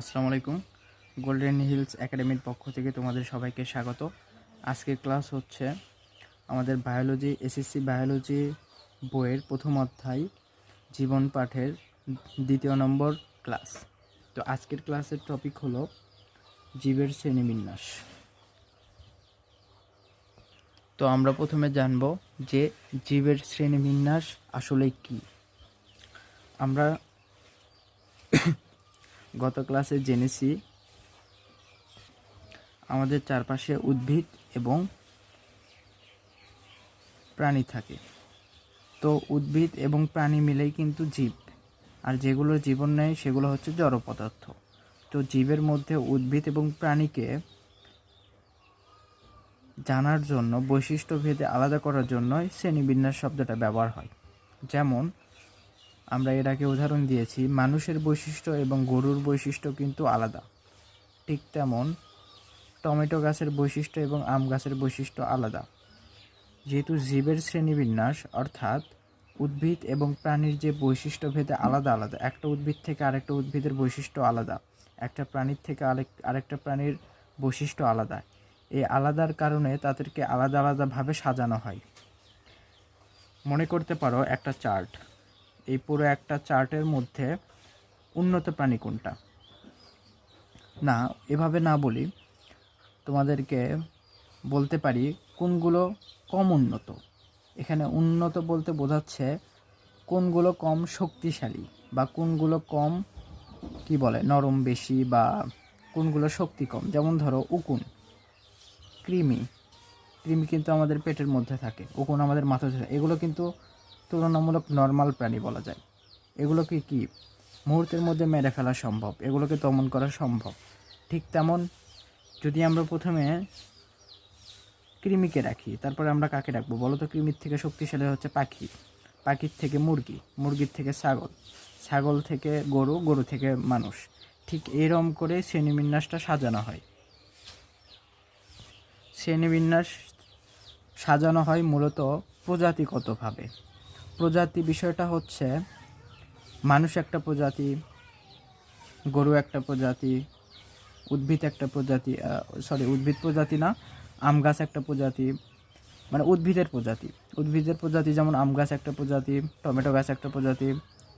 আসসালামু আলাইকুম। Golden hills একাডেমির পক্ষ থেকে তোমাদের সবাইকে স্বাগত। আজকের ক্লাস হচ্ছে আমাদের বায়োলজি এসএসসি বায়োলজি বইয়ের প্রথম অধ্যায়, জীবন পাঠের দ্বিতীয় নম্বর ক্লাস তো আজকের ক্লাসের টপিক হলো জীবের শ্রেণীবিন্যাস। তো আমরা প্রথমে জানব যে জীবের শ্রেণীবিন্যাস আসলে কি। আমরা গত ক্লাসে জেনেছি আমাদের চারপাশে উদ্ভিদ এবং প্রাণী থাকে। তো উদ্ভিদ এবং প্রাণী মিলেই কিন্তু জীব। আর যেগুলো জীবন নেয়, সেগুলো হচ্ছে জড় পদার্থ। তো জীবের মধ্যে উদ্ভিদ এবং প্রাণীকে জানার জন্য, বৈশিষ্ট্য ভেদে আলাদা করার জন্যই শ্রেণীবিন্যাস শব্দটা ব্যবহার হয়। যেমন আমরা এর আগে উদাহরণ দিয়েছি, মানুষের বৈশিষ্ট্য এবং গরুর বৈশিষ্ট্য কিন্তু আলাদা। ঠিক তেমন টমেটো গাছের বৈশিষ্ট্য এবং আম গাছের বৈশিষ্ট্য আলাদা। যেহেতু জীবের শ্রেণীবিন্যাস, অর্থাৎ উদ্ভিদ এবং প্রাণীর যে বৈশিষ্ট্য ভেদে আলাদা আলাদা, একটা উদ্ভিদ থেকে আরেকটা উদ্ভিদের বৈশিষ্ট্য আলাদা, একটা প্রাণীর থেকে আরেক, আরেকটা প্রাণীর বৈশিষ্ট্য আলাদা। এই আলাদার কারণে তাদেরকে আলাদা আলাদাভাবে সাজানো হয়। মনে করতে পারো একটা চার্ট। এই পুরো একটা চার্টের মধ্যে উন্নত প্রাণী কোনটা? না, এভাবে না বলি, তোমাদেরকে বলতে পারি কোনগুলো কম উন্নত। এখানে উন্নত বলতে বোঝাচ্ছে কোনগুলো কম শক্তিশালী বা কোনগুলো কম, কি বলে, নরম বেশি বা কোনগুলো শক্তি কম। যেমন ধরো উকুন, কৃমি। কৃমি কিন্তু আমাদের পেটের মধ্যে থাকে, উকুন আমাদের মাথায় থাকে। এগুলো কিন্তু তুলনামূলক নর্মাল প্রাণী বলা যায়। এগুলোকে কি মুহূর্তের মধ্যে মেরে ফেলা সম্ভব? এগুলোকে দমন করা সম্ভব? ঠিক তেমন যদি আমরা প্রথমে কৃমিকে রাখি, তারপরে আমরা কাকে রাখব? বলো তো কৃমির থেকে শক্তিশালী হচ্ছে পাখি। পাখির থেকে মুরগি, মুরগির থেকে ছাগল। ছাগল থেকে গরু গরু থেকে মানুষ। ঠিক এরম করে শ্রেণীবিন্যাসটা সাজানো হয়। শ্রেণীবিন্যাস সাজানো হয় মূলত প্রজাতিগতভাবে। প্রজাতি বিষয়টা হচ্ছে মানুষ একটা প্রজাতি গরু একটা প্রজাতি উদ্ভিদ একটা প্রজাতি সরি উদ্ভিদ প্রজাতি না আম গাছ একটা প্রজাতি মানে উদ্ভিদের প্রজাতি উদ্ভিদের প্রজাতি যেমন আম গাছ একটা প্রজাতি টমেটো গাছ একটা প্রজাতি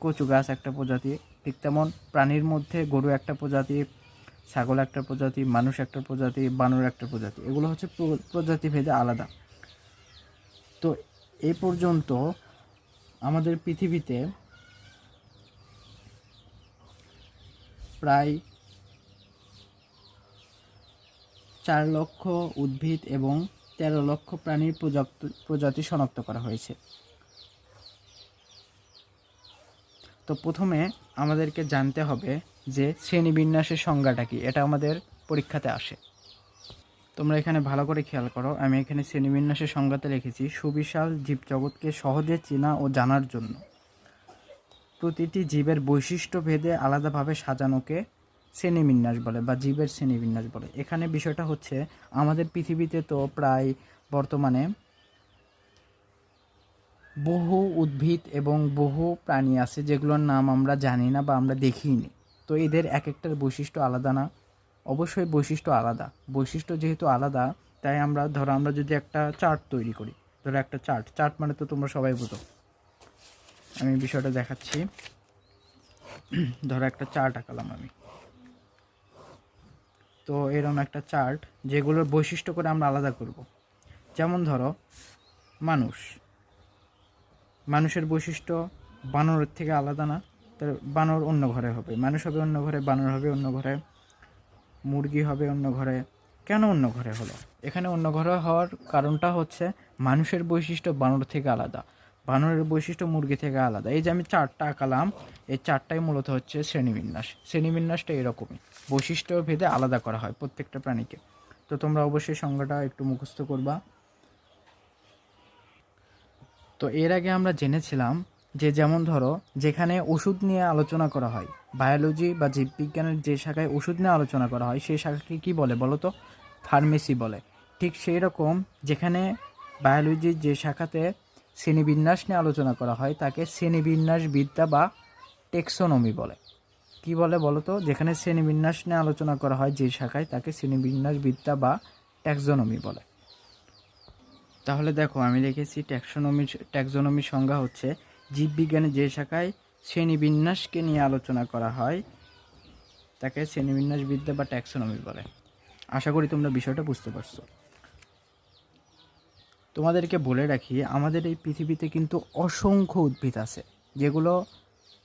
কচু গাছ একটা প্রজাতি ঠিক তেমন প্রাণীর মধ্যে গরু একটা প্রজাতি ছাগল একটা প্রজাতি মানুষ একটা প্রজাতি বানর একটা প্রজাতি এগুলো হচ্ছে প্র- প্রজাতি ভেদে আলাদা তো এই পর্যন্ত আমাদের পৃথিবীতে প্রায় চার লক্ষ উদ্ভিদ এবং তেরো লক্ষ প্রাণীর প্রজাতি শনাক্ত করা হয়েছে। তো প্রথমে আমাদেরকে জানতে হবে যে শ্রেণীবিন্যাসের সংজ্ঞাটা কি? এটা আমাদের পরীক্ষাতে আসে। তোমরা এখানে ভালো করে খেয়াল করো। আমি এখানে শ্রেণীবিন্যাসের সংজ্ঞাতে লিখেছি সুবিশাল জীবজগৎকে সহজে চেনা ও জানার জন্য। প্রতিটি জীবের বৈশিষ্ট্য ভেদে আলাদাভাবে সাজানোকে শ্রেণীবিন্যাস বলে বা জীবের শ্রেণীবিন্যাস বলে। এখানে বিষয়টা হচ্ছে, আমাদের পৃথিবীতে তো প্রায় বর্তমানে বহু উদ্ভিদ এবং বহু প্রাণী আছে যেগুলোর নাম আমরা জানি না বা আমরা দেখিনি তো এদের এক একটার বৈশিষ্ট্য আলাদা না। অবশ্যই বৈশিষ্ট্য আলাদা। বৈশিষ্ট্য যেহেতু আলাদা, তাই আমরা, ধরো আমরা যদি একটা চার্ট তৈরি করি, ধরো একটা চার্ট। চার্ট মানে তো তোমরা সবাই বুঝো। আমি বিষয়টা দেখাচ্ছি। ধরো একটা চার্ট আঁকালাম আমি। তো এরকম একটা চার্ট, যেগুলোর বৈশিষ্ট্য করে আমরা আলাদা করব। যেমন ধরো, মানুষ। মানুষের বৈশিষ্ট্য বানরের থেকে আলাদা না, তার বানর অন্য ঘরে হবে। মানুষ হবে অন্য ঘরে, বানর হবে অন্য ঘরে। মুরগি হবে অন্য ঘরে। কেন অন্য ঘরে হলো? এখানে অন্য ঘরে হওয়ার কারণটা হচ্ছে মানুষের বৈশিষ্ট্য বানর থেকে আলাদা। বানরের বৈশিষ্ট্য মুরগি থেকে আলাদা। এই যে আমি চারটা আঁকালাম, এই চারটাই মূলত হচ্ছে শ্রেণীবিন্যাস। শ্রেণীবিন্যাসটা এরকমই। বৈশিষ্ট্য ভেদে আলাদা করা হয় প্রত্যেকটা প্রাণীকে। তো তোমরা অবশ্যই সংজ্ঞাটা একটু মুখস্থ করবা। তো এর আগে আমরা জেনেছিলাম যে যেমন ধরো, যেখানে ওষুধ নিয়ে আলোচনা করা হয়, বায়োলজি বা জীববিজ্ঞানের যে শাখায় ওষুধ নিয়ে আলোচনা করা হয়, সেই শাখাকে কী বলে বলো তো? ফার্মেসি বলে। ঠিক সেই রকম যেখানে বায়োলজির যে শাখাতে শ্রেণীবিন্যাস নিয়ে আলোচনা করা হয়, তাকে শ্রেণীবিন্যাস বিদ্যা বা টেক্সোনমি বলে। কি বলে বলো তো? যেখানে শ্রেণীবিন্যাস নিয়ে আলোচনা করা হয়, যে শাখায় তাকে শ্রেণীবিন্যাস বিদ্যা বা ট্যাক্সোনমি বলে। তাহলে দেখো, আমি লিখেছি ট্যাক্সোনমি ট্যাক্সোনমির সংজ্ঞা হচ্ছে জীববিজ্ঞানের যে শাখায় শ্রেণীবিন্যাসকে নিয়ে আলোচনা করা হয়, তাকে শ্রেণীবিন্যাস বিদ্যা বা ট্যাক্সোনমি বলে। আশা করি তোমরা বিষয়টা বুঝতে পারছ। তোমাদেরকে বলে রাখি, আমাদের এই পৃথিবীতে কিন্তু অসংখ্য উদ্ভিদ আছে, যেগুলো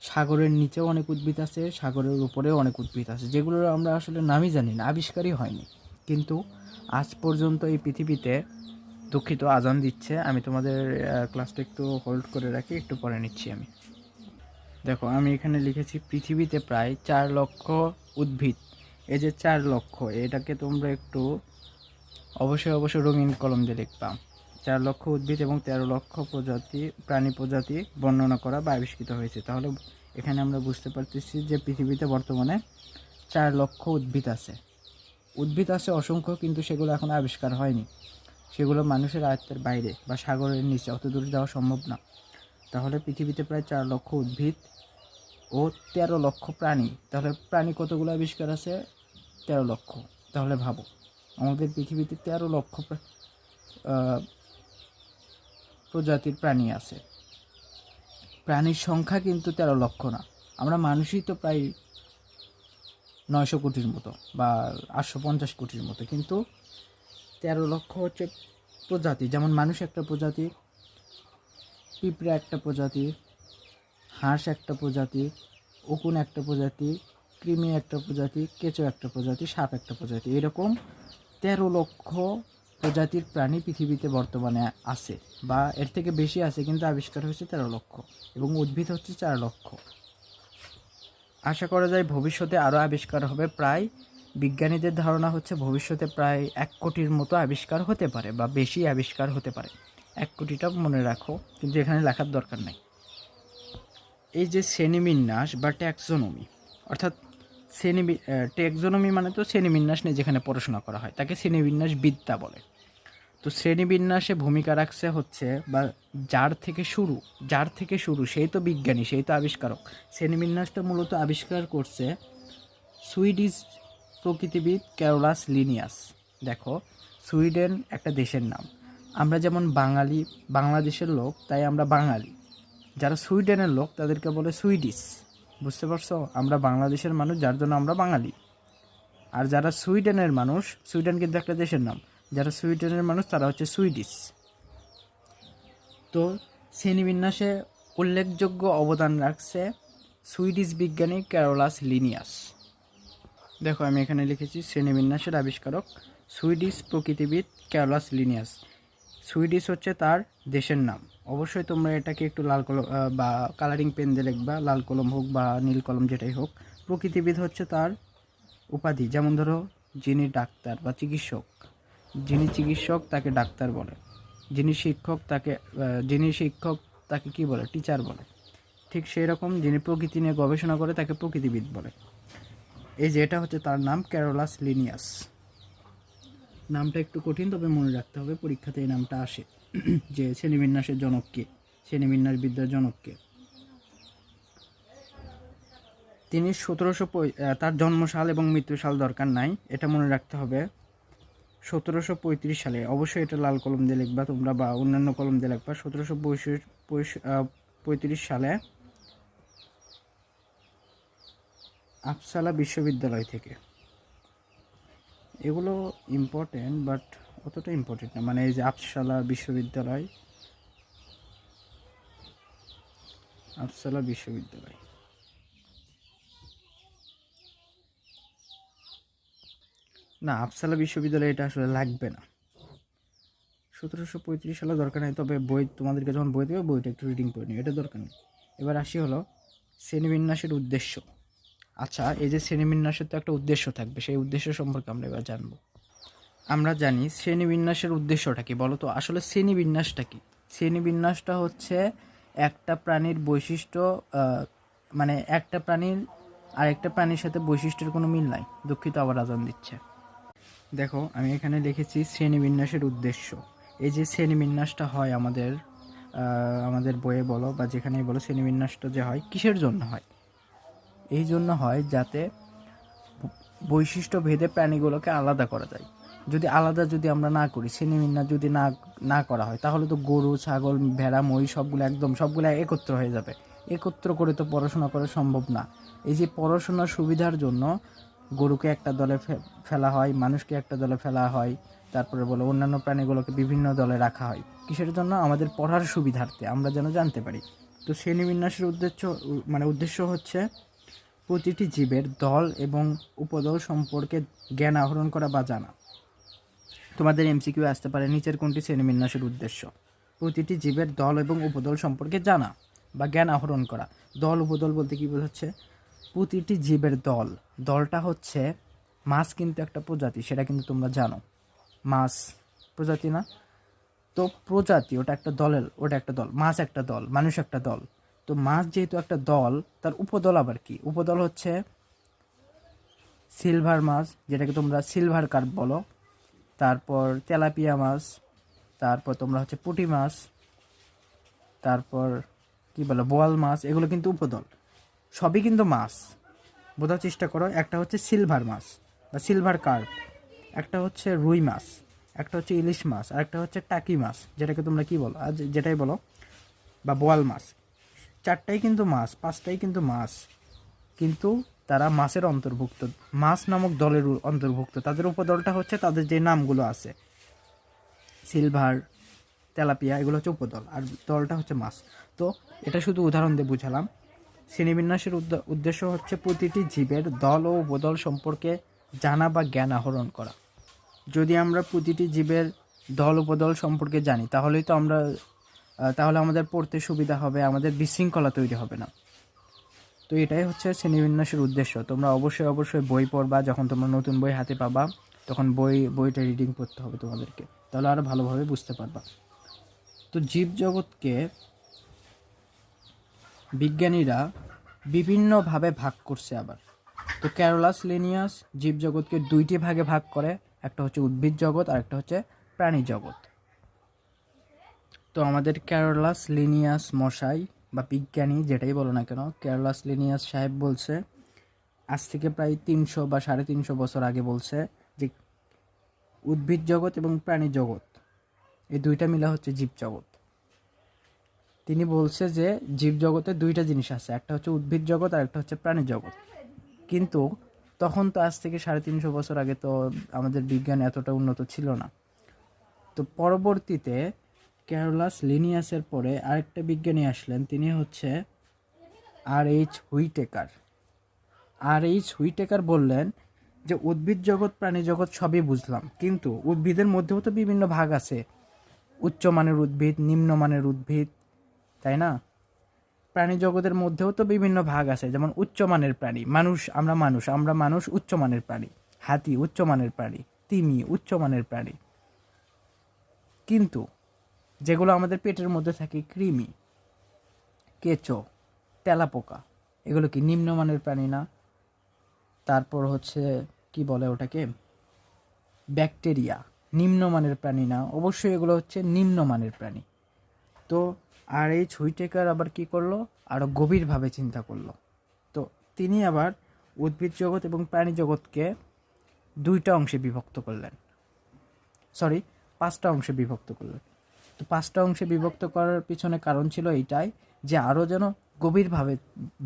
সাগরের নিচেও অনেক উদ্ভিদ আছে, সাগরের উপরেও অনেক উদ্ভিদ আছে, যেগুলোর আমরা আসলে নামই জানি না, আবিষ্কারই হয়নি। কিন্তু আজ পর্যন্ত এই পৃথিবীতে দুঃখিত আজান দিচ্ছে। আমি তোমাদের ক্লাসটা একটু হোল্ড করে রাখি, একটু পরে নিচ্ছি আমি। দেখো, আমি এখানে লিখেছি, পৃথিবীতে প্রায় চার লক্ষ উদ্ভিদ। এই যে চার লক্ষ, এটাকে তোমরা একটু অবশ্যই অবশ্যই রঙিন কলম দিয়ে লিখবা। চার লক্ষ উদ্ভিদ এবং তেরো লক্ষ প্রজাতি, প্রাণী প্রজাতি বর্ণনা করা বা আবিষ্কৃত হয়েছে। তাহলে এখানে আমরা বুঝতে পারতেছি যে পৃথিবীতে বর্তমানে চার লক্ষ উদ্ভিদ আছে। উদ্ভিদ আছে অসংখ্য, কিন্তু সেগুলো এখন আবিষ্কার হয়নি। সেগুলো মানুষের আয়ত্তের বাইরে বা সাগরের নিচে অত দূরে যাওয়া সম্ভব না। তাহলে পৃথিবীতে প্রায় চার লক্ষ উদ্ভিদ ও তেরো লক্ষ প্রাণী। তাহলে প্রাণী কতগুলো আবিষ্কার আছে? তেরো লক্ষ। তাহলে ভাবো, আমাদের পৃথিবীতে তেরো লক্ষ প্রজাতির প্রাণী আছে। প্রাণীর সংখ্যা কিন্তু তেরো লক্ষ না। আমরা মানুষই তো প্রায় নয়শো কোটির মতো বা আটশো পঞ্চাশ কোটির মতো। কিন্তু তেরো লক্ষ হচ্ছে প্রজাতি। যেমন মানুষ একটা প্রজাতি, পিঁপড়া একটা প্রজাতি, হাঁস একটা প্রজাতি, উকুন একটা প্রজাতি, কৃমি একটা প্রজাতি, কেঁচো একটা প্রজাতি, সাপ একটা প্রজাতি। এরকম তেরো লক্ষ প্রজাতির প্রাণী পৃথিবীতে বর্তমানে আছে বা এর থেকে বেশি আছে, কিন্তু আবিষ্কার হয়েছে তেরো লক্ষ এবং উদ্ভিদ হচ্ছে চার লক্ষ। আশা করা যায় ভবিষ্যতে আরও আবিষ্কার হবে প্রায় বিজ্ঞানীদের ধারণা হচ্ছে ভবিষ্যতে প্রায় এক কোটির মতো আবিষ্কার হতে পারে বা বেশি আবিষ্কার হতে পারে। এক কোটিটা মনে রাখো, কিন্তু এখানে লেখার দরকার নাই। এই যে শ্রেণীবিন্যাস বা ট্যাক্সোনমি, অর্থাৎ শ্রেণি ট্যাক্সোনমি মানে তো শ্রেণীবিন্যাস নিয়ে যেখানে পড়াশোনা করা হয়, তাকে শ্রেণীবিন্যাস বিদ্যা বলে। তো শ্রেণীবিন্যাসে ভূমিকা রাখছে হচ্ছে বা যার থেকে শুরু, যার থেকে শুরু, সেই তো বিজ্ঞানী, সেই তো আবিষ্কারক। শ্রেণীবিন্যাসটা মূলত আবিষ্কার করছে সুইডিশ প্রকৃতিবিদ ক্যারোলাস লিনিয়াস দেখো, সুইডেন একটা দেশের নাম। আমরা যেমন বাঙালি, বাংলাদেশের লোক, তাই আমরা বাঙালি। যারা সুইডেনের লোক, তাদেরকে বলে সুইডিশ। বুঝতে পারছ? আমরা বাংলাদেশের মানুষ, যার জন্য আমরা বাঙালি। আর যারা সুইডেনের মানুষ, সুইডেন কিন্তু একটা দেশের নাম। যারা সুইডেনের মানুষ, তারা হচ্ছে সুইডিশ। তো শ্রেণীবিন্যাসে উল্লেখযোগ্য অবদান রাখছে সুইডিশ বিজ্ঞানী ক্যারোলাস লিনিয়াস দেখো, আমি এখানে লিখেছি শ্রেণীবিন্যাসের আবিষ্কারক, সুইডিশ প্রকৃতিবিদ ক্যারোলাস লিনিয়াস। সুইডিশ হচ্ছে তার দেশের নাম। অবশ্যই তোমরা এটাকে একটু লাল কলম বা কালারিং পেন দিয়ে লিখবা, লাল কলম হোক বা নীল কলম যেটাই হোক। প্রকৃতিবিদ হচ্ছে তার উপাধি, যেমন ধরো যিনি ডাক্তার বা চিকিৎসক। যিনি চিকিৎসক তাকে ডাক্তার বলে। যিনি শিক্ষক তাকে যিনি শিক্ষক তাকে কি বলে? টিচার বলে। ঠিক সেই রকম যিনি প্রকৃতি নিয়ে গবেষণা করে তাকে প্রকৃতিবিদ বলে। এই যে এটা হচ্ছে তার নাম ক্যারোলাস লিনিয়াস নামটা একটু কঠিন, তবে মনে রাখতে হবে পরীক্ষাতে এই নামটা আসে। যে শ্রেণীবিন্যাসের জনক কে? শ্রেণীবিন্যাস বিদ্যার জনক কে? তিনি সতেরোশো তার জন্মসাল এবং মৃত্যুসাল দরকার নাই। এটা মনে রাখতে হবে। সতেরোশো পঁয়ত্রিশ সালে, অবশ্যই এটা লাল কলম দিয়ে লিখবা তোমরা বা অন্যান্য কলম দিয়ে লিখবা। সতেরোশো পঁয়ত্রিশ সালে আফসালা বিশ্ববিদ্যালয় থেকে। এগুলো ইম্পর্টেন্ট বাট অতটা ইম্পর্টেন্ট না। মানে এই যে আফসালা বিশ্ববিদ্যালয় আফসালা বিশ্ববিদ্যালয়। না, আফসালা বিশ্ববিদ্যালয় এটা আসলে লাগবে না। সতেরোশো পঁয়ত্রিশ সালে দরকার নেই, তবে বই, তোমাদেরকে যখন বই দেবে, বইটা একটু রিডিং করে নিও। এটা দরকার নেই। এবার আসি হলো শ্রেণীবিন্যাসের উদ্দেশ্য। আচ্ছা এই যে শ্রেণীবিন্যাসের তো একটা উদ্দেশ্য থাকবে, সেই উদ্দেশ্য সম্পর্কে আমরা এবার জানব। আমরা জানি শ্রেণীবিন্যাসের উদ্দেশ্যটা কি, বলো তো, আসলে শ্রেণীবিন্যাসটা কি? শ্রেণীবিন্যাসটা হচ্ছে একটা প্রাণীর বৈশিষ্ট্য মানে একটা প্রাণীর আরেকটা প্রাণীর সাথে বৈশিষ্ট্যের কোনো মিল নাই, দুঃখিত আবার আজান দিচ্ছে। দেখো, আমি এখানে লিখেছি শ্রেণীবিন্যাসের উদ্দেশ্য। এই যে শ্রেণীবিন্যাসটা হয় আমাদের আমাদের বইয়ে বলো বা যেখানেই বলো, শ্রেণীবিন্যাসটা যে হয়, কিসের জন্য হয়? এই জন্য হয় যাতে বৈশিষ্ট্য ভেদে প্রাণীগুলোকে আলাদা করা যায়। যদি আলাদা যদি আমরা না করি শ্রেণীবিন্যাস যদি না না করা হয়, তাহলে তো গরু, ছাগল, ভেড়া, মই সবগুলো একদম, সবগুলো একত্র হয়ে যাবে। একত্র করে তো পড়াশোনা করা সম্ভব না। এই যে পড়াশোনার সুবিধার জন্য গরুকে একটা দলে ফেলা হয়, মানুষকে একটা দলে ফেলা হয়, তারপরে বলো অন্যান্য প্রাণীগুলোকে বিভিন্ন দলে রাখা হয়, কিসের জন্য? আমাদের পড়ার সুবিধার্থে, আমরা যেন জানতে পারি। তো শ্রেণীবিন্যাসের উদ্দেশ্য মানে উদ্দেশ্য হচ্ছে প্রতিটি জীবের দল এবং উপদল সম্পর্কে জ্ঞান আহরণ করা বা জানা। তোমাদের এমসিকিউ আসতে পারে নিচের কোনটি শ্রেণীবিন্যাসের উদ্দেশ্য। প্রতিটি জীবের দল এবং উপদল সম্পর্কে জানা বা জ্ঞান আহরণ করা। দল, উপদল বলতে কি বোঝাচ্ছে? প্রতিটি জীবের দল। দলটা হচ্ছে মাছ কিন্তু একটা প্রজাতি, সেটা কিন্তু তোমরা জানো। মাছ প্রজাতি না? তো প্রজাতি, ওটা একটা দলের, ওটা একটা দল। মাছ একটা দল, মানুষ একটা দল। তো মাছ যেহেতু একটা দল, তার উপদল আবার কি? উপদল হচ্ছে সিলভার মাছ, যেটাকে তোমরা সিলভার কার্প বলো। তারপর তেলাপিয়া মাছ, তারপর তোমরা হচ্ছে পুটি মাছ, তারপর কি বলো, বোয়াল মাছ, এগুলো কিন্তু উপদল। সবই কিন্তু মাছ। বোঝার চেষ্টা করো, একটা হচ্ছে সিলভার মাছ বা সিলভার কার্প, একটা হচ্ছে রুই মাছ, একটা হচ্ছে ইলিশ মাছ, আর একটা হচ্ছে টাকি মাছ, যেটাকে তোমরা কি বলো আজ যেটাই বলো, বা বোয়াল মাছ। চারটাই কিন্তু মাছ, পাঁচটাই কিন্তু মাছ। কিন্তু তারা মাছের অন্তর্ভুক্ত, মাছ নামক দলের অন্তর্ভুক্ত। তাদের উপদলটা হচ্ছে তাদের যে নামগুলো আছে। সিলভার, তেলাপিয়া, এগুলো হচ্ছে উপদল। আর দলটা হচ্ছে মাছ। তো এটা শুধু উদাহরণ দিয়ে বুঝালাম। শ্রেণীবিন্যাসের উদ্দেশ্য হচ্ছে প্রতিটি জীবের দল ও উপদল সম্পর্কে জানা বা জ্ঞান আহরণ করা। যদি আমরা প্রতিটি জীবের দল, উপদল সম্পর্কে জানি, তাহলেই তো আমরা তাহলে আমাদের পড়তে সুবিধা হবে, আমাদের বিশৃঙ্খলা তৈরি হবে না। তো এটাই হচ্ছে শ্রেণীবিন্যাসের উদ্দেশ্য। তোমরা অবশ্যই অবশ্যই বই পড়বা, যখন তোমরা নতুন বই হাতে পাবা, তখন বই, বইটা রিডিং করতে হবে তোমাদেরকে। তাহলে আরও ভালোভাবে বুঝতে পারবা। তো জীবজগৎকে বিজ্ঞানীরা বিভিন্নভাবে ভাগ করছে আবার। তো ক্যারোলাস লিনিয়াস জীবজগৎকে দুইটি ভাগে ভাগ করে, একটা হচ্ছে উদ্ভিদ জগৎ আর একটা হচ্ছে প্রাণী জগৎ। তো আমাদের ক্যারোলাস লিনিয়াস মশাই বা বিজ্ঞানী, যেটাই বলো না কেন ক্যারোলাস লিনিয়াস সাহেব বলছে, আজ থেকে প্রায় তিনশো বা সাড়ে তিনশো বছর আগে বলছে যে উদ্ভিদ জগৎ এবং প্রাণী জগৎ, এই দুইটা মিলে হচ্ছে জীবজগৎ তিনি বলছে যে জীবজগতে দুইটা জিনিস আছে, একটা হচ্ছে উদ্ভিদ জগৎ আর একটা হচ্ছে প্রাণী জগৎ। কিন্তু তখন তো আজ থেকে সাড়ে তিনশো বছর আগে তো আমাদের বিজ্ঞান এতটা উন্নত ছিল না। তো পরবর্তীতে ক্যারোলাস লিনিয়াসের পরে আরেকটা বিজ্ঞানী আসলেন, তিনি হচ্ছে R H Whittaker. R H Whittaker বললেন যে, উদ্ভিদ জগৎ, প্রাণী জগৎ সবই বুঝলাম, কিন্তু উদ্ভিদের মধ্যেও তো বিভিন্ন ভাগ আছে। উচ্চমানের উদ্ভিদ, নিম্নমানের উদ্ভিদ, তাই না? প্রাণী জগতের মধ্যেও তো বিভিন্ন ভাগ আছে, যেমন উচ্চমানের প্রাণী, মানুষ আমরা মানুষ আমরা মানুষ উচ্চমানের প্রাণী, হাতি উচ্চমানের প্রাণী, তিমি উচ্চমানের প্রাণী। কিন্তু যেগুলো আমাদের পেটের মধ্যে থাকে, কৃমি, কেঁচো, তেলাপোকা, এগুলো কি নিম্নমানের প্রাণী না? তারপর হচ্ছে, কি বলে ওটাকে? ব্যাকটেরিয়া, নিম্নমানের প্রাণী না। অবশ্যই এগুলো হচ্ছে নিম্নমানের প্রাণী। তো, আর এই ছুইটেকার আবার কি করল? আরও গভীরভাবে চিন্তা করল। তো, তিনি আবার উদ্ভিদ জগৎ এবং প্রাণী জগৎকে দুইটা অংশে বিভক্ত করলেন। সরি, পাঁচটা অংশে বিভক্ত করলেন। তো পাঁচটা অংশে বিভক্ত করার পিছনে কারণ ছিল এইটাই যে আরও যেন গভীরভাবে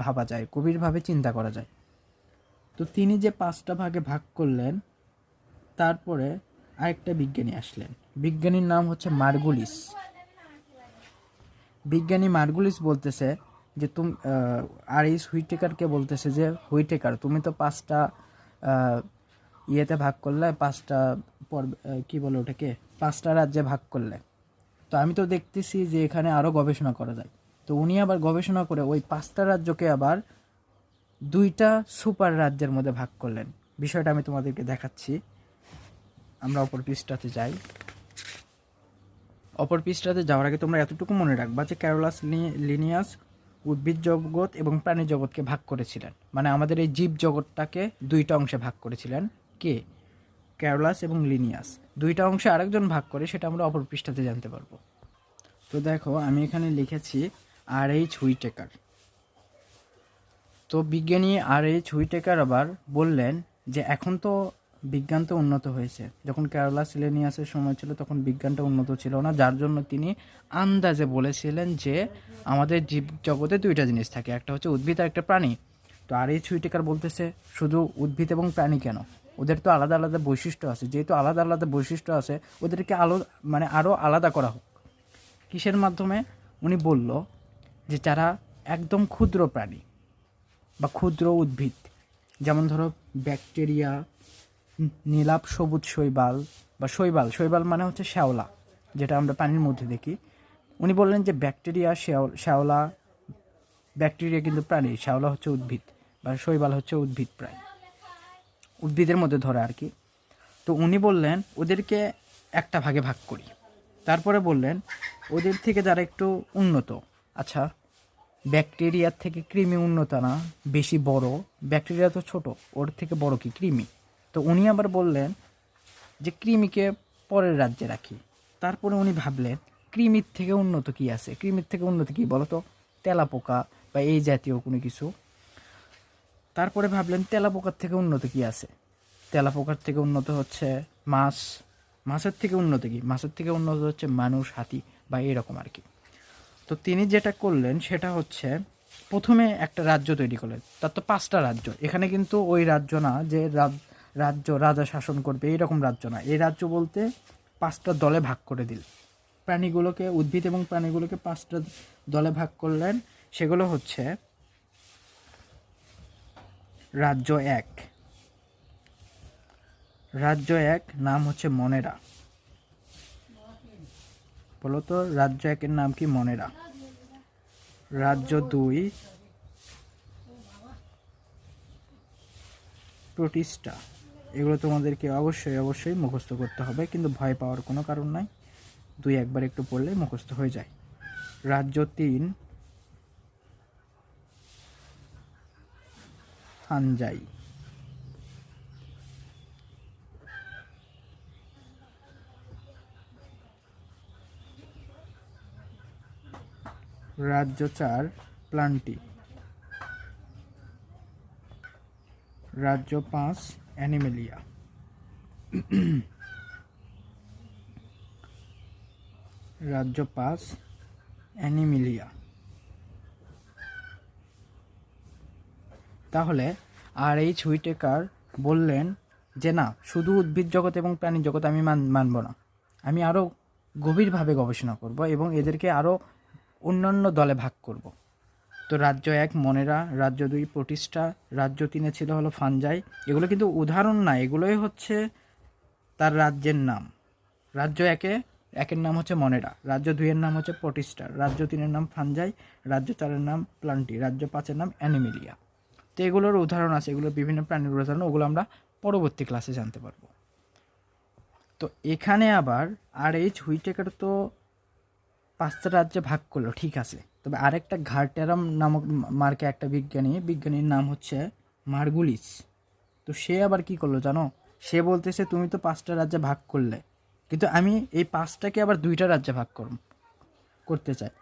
ভাবা যায়, গভীরভাবে চিন্তা করা যায়। তো তিনি যে পাঁচটা ভাগে ভাগ করলেন, তারপরে আরেকটা বিজ্ঞানী আসলেন। বিজ্ঞানীর নাম হচ্ছে মার্গুলিস। বিজ্ঞানী মার্গুলিস বলতেছে যে তুমি আর এই হুইটেকারকে বলতেছে যে, হুইটেকার, তুমি তো পাঁচটা ইয়েতে ভাগ করলে, পাঁচটা পর্ব কি বলে ওটাকে? পাঁচটা রাজ্যে ভাগ করলে। তো আমি তো দেখতেছি যে এখানে আরও গবেষণা করা যায়। তো উনি আবার গবেষণা করে ওই পাঁচটা রাজ্যকে আবার দুইটা সুপার রাজ্যের মধ্যে ভাগ করলেন। বিষয়টা আমি তোমাদেরকে দেখাচ্ছি। আমরা অপর পৃষ্ঠাতে যাই। অপর পৃষ্ঠাতে যাওয়ার আগে তোমরা এতটুকু মনে রাখবা যে ক্যারোলাস লিনিয়াস উদ্ভিদ জগৎ এবং প্রাণী জগৎকে ভাগ করেছিলেন। মানে আমাদের এই জীব জগৎটাকে দুইটা অংশে ভাগ করেছিলেন। কে? ক্যারোলাস এবং লিনিয়াস দুইটা অংশে আরেকজন ভাগ করে সেটা আমরা অপর পৃষ্ঠাতে জানতে পারব। তো দেখো, আমি এখানে লিখেছি আর এইচ হুইটেকার তো বিজ্ঞানী আর এইচ হুইটেকার আবার বললেন যে, এখন তো বিজ্ঞান তো উন্নত হয়েছে। যখন কেরালা সিলেনিয়াসের সময় ছিল, তখন বিজ্ঞানটা উন্নত ছিল না। যার জন্য তিনি আন্দাজে বলেছিলেন যে, আমাদের জীব জগতে দুইটা জিনিস থাকে। একটা হচ্ছে উদ্ভিদ আর একটা প্রাণী। তো আর এই ছুইটেকার বলতেছে, শুধু উদ্ভিদ এবং প্রাণী কেন? ওদের তো আলাদা আলাদা বৈশিষ্ট্য আছে। যেহেতু আলাদা আলাদা বৈশিষ্ট্য আছে, ওদেরকে আলো মানে আরও আলাদা করা হোক। কিসের মাধ্যমে? উনি বলল যে যারা একদম ক্ষুদ্র প্রাণী বা ক্ষুদ্র উদ্ভিদ, যেমন ধরো ব্যাকটেরিয়া নীলাপ সবুজ শৈবাল বা শৈবাল শৈবাল মানে হচ্ছে শ্যাওলা, যেটা আমরা পানির মধ্যে দেখি। উনি বললেন যে ব্যাকটেরিয়া, শ্যাও- শ্যাওলা, ব্যাকটেরিয়া কিন্তু প্রাণী, শ্যাওলা হচ্ছে উদ্ভিদ বা শৈবাল হচ্ছে উদ্ভিদ প্রায় উদ্ভিদের মধ্যে ধরে আর কি। তো উনি বললেন, ওদেরকে একটা ভাগে ভাগ করি। তারপরে বললেন, ওদের থেকে যারা একটু উন্নত আচ্ছা ব্যাকটেরিয়ার থেকে কৃমি উন্নত না, বেশি বড়, ব্যাকটেরিয়া তো ছোট, ওর থেকে বড় কি কৃমি? তো উনি আবার বললেন যে, কৃমিকে পরের রাজ্যে রাখি। তারপরে উনি ভাবলেন, কৃমির থেকে উন্নত কি আছে? কৃমির থেকে উন্নত কি বলতো? তেলাপোকা বা এই জাতীয় কোনো কিছু। তারপরে ভাবলেন তেলাপোকার থেকে উন্নত কি আছে? তেলাপোকার থেকে উন্নত হচ্ছে মাছ, মাছের থেকে উন্নত কি? মাছের থেকে উন্নত হচ্ছে মানুষ, হাতি বা এরকম আর কি। তো তিনি যেটা করলেন সেটা হচ্ছে প্রথমে একটা রাজ্য তৈরি করলেন। তার তো পাঁচটা রাজ্য। এখানে কিন্তু ওই রাজ্য না যে রাজ- রাজ্য, রাজা শাসন করবে এইরকম রাজ্য না। এই রাজ্য বলতে পাঁচটা দলে ভাগ করে দিল প্রাণীগুলোকে, উদ্ভিদ এবং প্রাণীগুলোকে পাঁচটা দলে ভাগ করলেন। সেগুলো হচ্ছে রাজ্য এক। রাজ্য এক, নাম হচ্ছে মনেরা। বলো তো রাজ্য একের নাম কি? মনেরা। রাজ্য দুই, প্রতিষ্ঠা। এগুলো তোমাদেরকে অবশ্যই অবশ্যই মুখস্থ করতে হবে, কিন্তু ভয় পাওয়ার কোনো কারণ নাই। দুই একবার একটু পড়লে মুখস্থ হয়ে যায়। রাজ্য তিন ফানজাই রাজ্য চার প্লান্টি রাজ্য পাঁচ অ্যানিমেলিয়া রাজ্য পাঁচ অ্যানিমিলিয়া তাহলে আর এই হুইটেকার বললেন যে, না, শুধু উদ্ভিদ জগৎ এবং প্রাণী জগৎ আমি মান, মানব না। আমি আরও গভীরভাবে গবেষণা করব এবং এদেরকে আরও অন্যান্য দলে ভাগ করব। তো রাজ্য এক, মনেরা, রাজ্য দুই, প্রতিষ্ঠা, রাজ্য তিনে ছিল হলো ফানজাই। এগুলো কিন্তু উদাহরণ না, এগুলোই হচ্ছে তার রাজ্যের নাম। রাজ্য একে, একের নাম হচ্ছে মনেরা, রাজ্য দুইয়ের নাম হচ্ছে প্রতিষ্ঠা, রাজ্য তিনের নাম ফানজাই, রাজ্য চারের নাম প্লান্টি, রাজ্য পাঁচের নাম অ্যানিমেলিয়া। তো এগুলোর উদাহরণ আছে, এগুলো বিভিন্ন প্রাণীর উদাহরণ, ওগুলো আমরা পরবর্তী ক্লাসে জানতে পারব। তো এখানে আবার আর এইচ হুইটেকার তো পাঁচটা রাজ্যে ভাগ করল, ঠিক আছে। তবে আরেকটা ঘাটেরাম নামক মার্কে একটা বিজ্ঞানী, বিজ্ঞানীর নাম হচ্ছে মার্গুলিস তো সে আবার কি করল জানো? সে বলতেছে, তুমি তো পাঁচটা রাজ্যে ভাগ করলে, কিন্তু আমি এই পাঁচটাকে আবার দুইটা রাজ্যে ভাগ করতে চাই।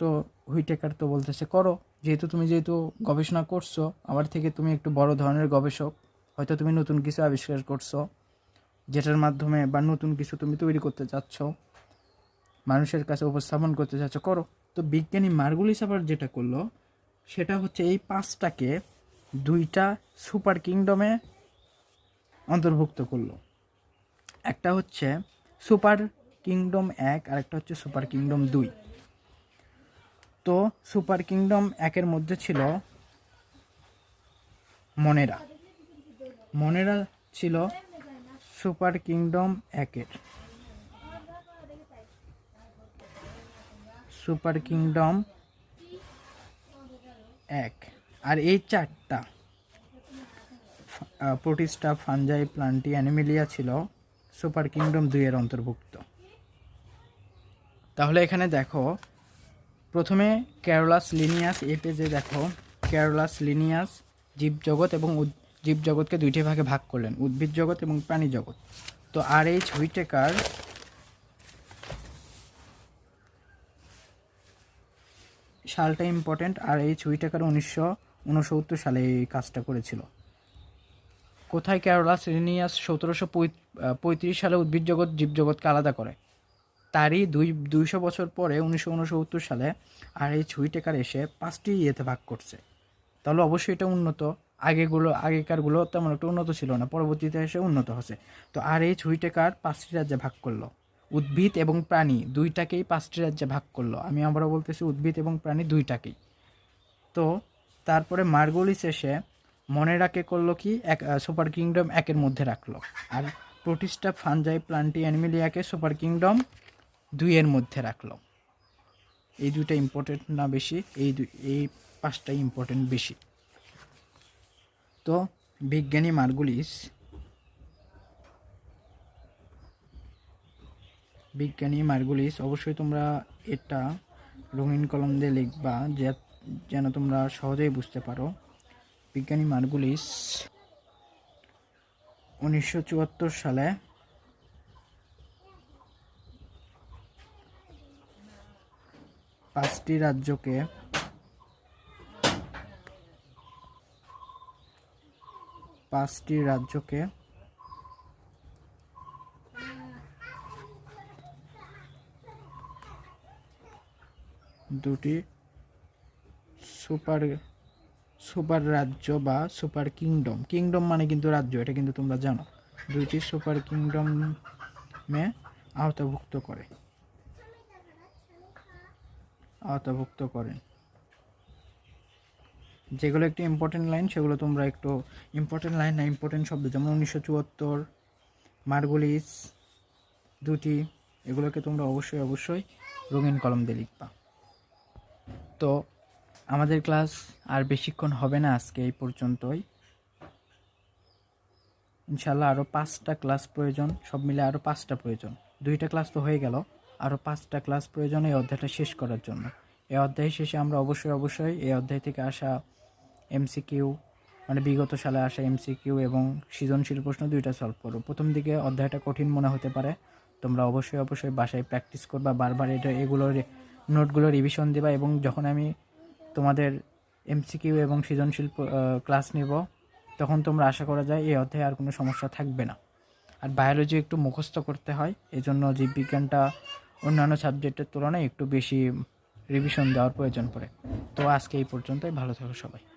তো হুইটেকার তো বলতেছে, করো। যেহেতু তুমি যেহেতু গবেষণা করছ, আমার থেকে তুমি একটু বড় ধরনের গবেষক, হয়তো তুমি নতুন কিছু আবিষ্কার করছ, যেটার মাধ্যমে বা নতুন কিছু তুমি তৈরি করতে চাচ্ছ, মানুষের কাছে উপস্থাপন করতে চাচ্ছ, করো। তো বিজ্ঞানী মার্গুলিস আবার যেটা করল, সেটা হচ্ছে এই পাঁচটাকে দুইটা সুপার কিংডমে অন্তর্ভুক্ত করল। একটা হচ্ছে সুপার কিংডম এক আর একটা হচ্ছে সুপার কিংডম দুই। তো সুপার কিংডম একের মধ্যে ছিল মনেরা। মনেরা ছিল সুপার কিংডম একের। সুপার কিংডম এক। আর এই চারটা প্রোটিস্টা ফানজাই প্লান্টি, অ্যানিমেলিয়া ছিল সুপার কিংডম দুইয়ের অন্তর্ভুক্ত। তাহলে এখানে দেখো প্রথমে ক্যারোলাস লিনিয়াস এই পেজে দেখো ক্যারোলাস লিনিয়াস জীবজগৎ এবং জীবজগৎকে দুইটি ভাগে ভাগ করলেন, উদ্ভিদ জগৎ এবং প্রাণী জগৎ। তো আর এইচ হুইটেকার সালটা ইম্পর্টেন্ট আর এই ছুঁই টাকার উনিশশো উনসত্তর সালে এই কাজটা করেছিল। কোথায় ক্যারোলাস রিনিয়াস সতেরোশো পঁয়ত্রিশ সালে উদ্ভিদ জগৎ, জীবজগৎকে আলাদা করে? তারই দুই, দুইশো বছর পরে উনিশশো উনসত্তর সালে আর এই ছুঁই টেকার এসে পাঁচটি ইয়েতে ভাগ করছে। তাহলে অবশ্যই এটা উন্নত। আগেগুলো, আগেকারগুলো তেমন একটা উন্নত ছিল না, পরবর্তীতে এসে উন্নত হচ্ছে। তো আর এই ছুঁই টেকার পাঁচটি রাজ্যে ভাগ করল। উদ্ভিদ এবং প্রাণী দুইটাকেই পাঁচটি রাজ্যে ভাগ করল। আমি আবারও বলতেছি উদ্ভিদ এবং প্রাণী দুইটাকেই। তো তারপরে মার্গলিস এসে মনেরাকে করল কি? এক সুপার কিংডম একের মধ্যে রাখল। আর প্রোটিস্টা ফানজাই প্লান্টি অ্যানিমিলিয়াকে সুপার কিংডম দুইয়ের মধ্যে রাখল এই দুইটা ইম্পর্টেন্ট না বেশি, এই দুই, এই পাঁচটাই ইম্পর্টেন্ট বেশি। তো বিজ্ঞানী মার্গুলিস বিজ্ঞানী মার্গুলিস, অবশ্যই তোমরা এটা রঙিন কলম দিয়ে লিখবা যেন তোমরা সহজেই বুঝতে পারো। বিজ্ঞানী মার্গুলিস উনিশশো চুয়াত্তর সালে পাঁচটি রাজ্যকে পাঁচটি রাজ্যকে দুটি সুপার সুপার রাজ্য বা সুপার কিংডম। কিংডম মানে কিন্তু রাজ্য, এটা কিন্তু তোমরা জানো। দুইটি সুপার কিংডম কিংডমে আওতাভুক্ত করে। আওতাভুক্ত করেন। যেগুলো একটু ইম্পর্টেন্ট লাইন সেগুলো তোমরা একটু ইম্পর্টেন্ট লাইন না ইম্পর্টেন্ট শব্দ, যেমন উনিশশো চুয়াত্তর, মার্গুলিস, দুটি, এগুলোকে তোমরা অবশ্যই অবশ্যই রঙিন কলম দিয়ে লিখবা। তো আমাদের ক্লাস আর বেশিক্ষণ হবে না আজকে এই পর্যন্তই। ইনশাল্লাহ আরও পাঁচটা ক্লাস প্রয়োজন, সব মিলে আরও পাঁচটা প্রয়োজন। দুইটা ক্লাস তো হয়ে গেল। আরও পাঁচটা ক্লাস প্রয়োজন এই অধ্যায়টা শেষ করার জন্য। এই অধ্যায় শেষে আমরা অবশ্যই অবশ্যই এই অধ্যায় থেকে আসা এমসিকিউ মানে বিগত সালে আসা এমসিকিউ এবং সৃজনশীল প্রশ্ন দুইটা সলভ করো প্রথম দিকে অধ্যায়টা কঠিন মনে হতে পারে। তোমরা অবশ্যই অবশ্যই বাসায় প্র্যাকটিস করবা, বারবার এটা এগুলোর নোটগুলো রিভিশন দেবা এবং যখন আমি তোমাদের এমসিকিউ এবং সৃজনশীল ক্লাস নেব, তখন তোমরা আশা করা যায় এই অধ্যায়ে আর কোনো সমস্যা থাকবে না। আর বায়োলজি একটু মুখস্থ করতে হয়, এজন্য জীববিজ্ঞানটা অন্যান্য সাবজেক্টের তুলনায় একটু বেশি রিভিশন দেওয়ার প্রয়োজন পড়ে। তো আজকে এই পর্যন্তই, ভালো থাকো সবাই।